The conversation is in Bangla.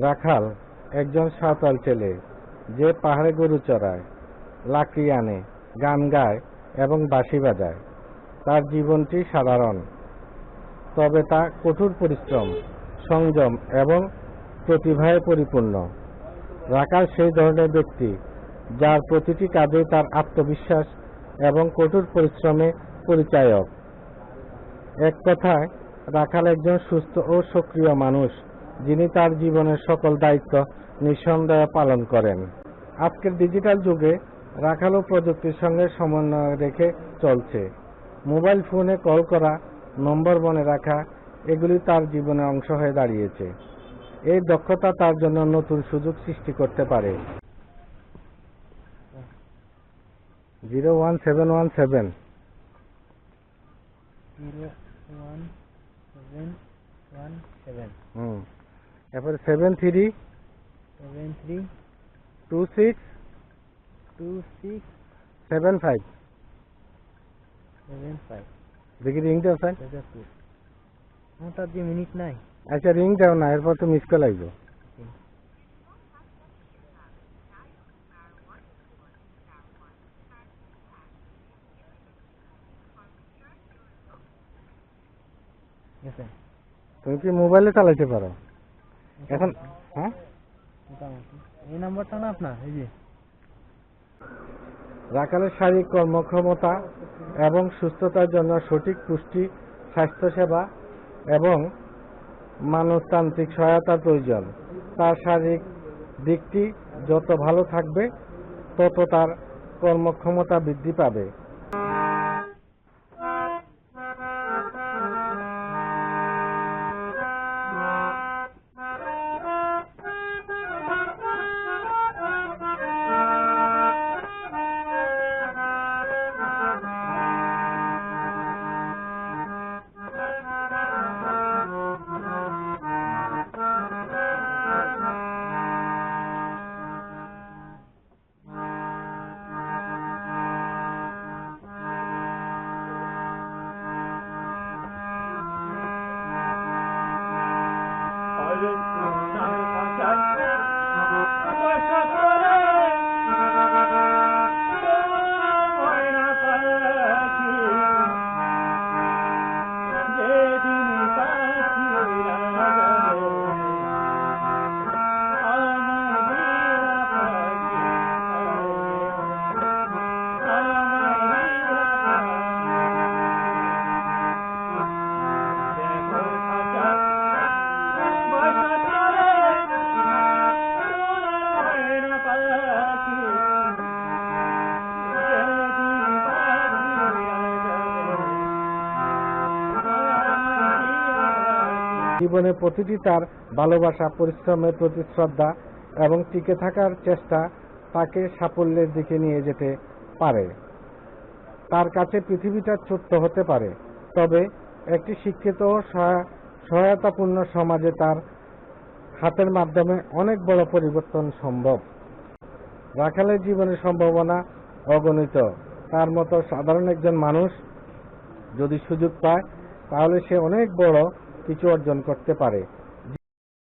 রাখাল, একজন সাঁওতাল ছেলে, যে পাহাড়ে গরু চড়ায়, লাকড়ি আনে, গান গায় এবং বাঁশি বাজায়। তার জীবনটি সাধারণ। তবে তা কঠোর পরিশ্রম, সংযম এবং প্রতিভায় পরিপূর্ণ। রাখাল সেই ধরনের ব্যক্তি যার প্রতিটি কাজে তার আত্মবিশ্বাস এবং কঠোর পরিশ্রমে পরিচায়ক। এক কথায়, রাখাল একজন সুস্থ ও সক্রিয় মানুষ। যিনি তার জীবনের সকল দায়িত্ব নিঃসন্দেহে পালন করেন। আজকের ডিজিটাল যুগে রাখালো প্রযুক্তির সঙ্গে সমন্বয় রেখে চলছে। মোবাইল ফোনে কল করা নম্বর মনে রাখা এগুলি তার জীবনের অংশ হয়ে দাঁড়িয়েছে। এই দক্ষতা তার জন্য নতুন সুযোগ সৃষ্টি করতে পারে। Zero one seven one seven. Zero one seven one seven. Hmm. এরপরে seven three seven three two six two six seven five seven five দেখি রিং দাও স্যার আমার তার যে মিনিট নাই। আচ্ছা রিং দাও না এরপর তো মিস কল আছে তুমি কি মোবাইলে চালাইতে পারো? এখন হ্যাঁ? এই নাম্বারটা না আপনার এই যে? রাখালের শারীরিক কর্মক্ষমতা এবং সুস্থতার জন্য সঠিক পুষ্টি স্বাস্থ্যসেবা এবং মানবতান্ত্রিক সহায়তার প্রয়োজন। তার শারীরিক দিকটি যত ভালো থাকবে তত তার কর্মক্ষমতা বৃদ্ধি পাবে। জীবনে প্রতিটি তার ভালোবাসা, পরিশ্রমের প্রতি শ্রদ্ধা এবং টিকে থাকার চেষ্টা তাকে সাফল্যের দিকে নিয়ে যেতে পারে। তার কাছে পৃথিবীটা ছোট্ট হতে পারে, তবে একটি শিক্ষিত সহায়তাপূর্ণ সমাজে তার হাতের মাধ্যমে অনেক বড় পরিবর্তন সম্ভব। রাখালের জীবনের সম্ভাবনা অগণিত। তার মতো সাধারণ একজন মানুষ যদি সুযোগ পায়, তাহলে সে অনেক বড় কিছু অর্জন করতে পারে।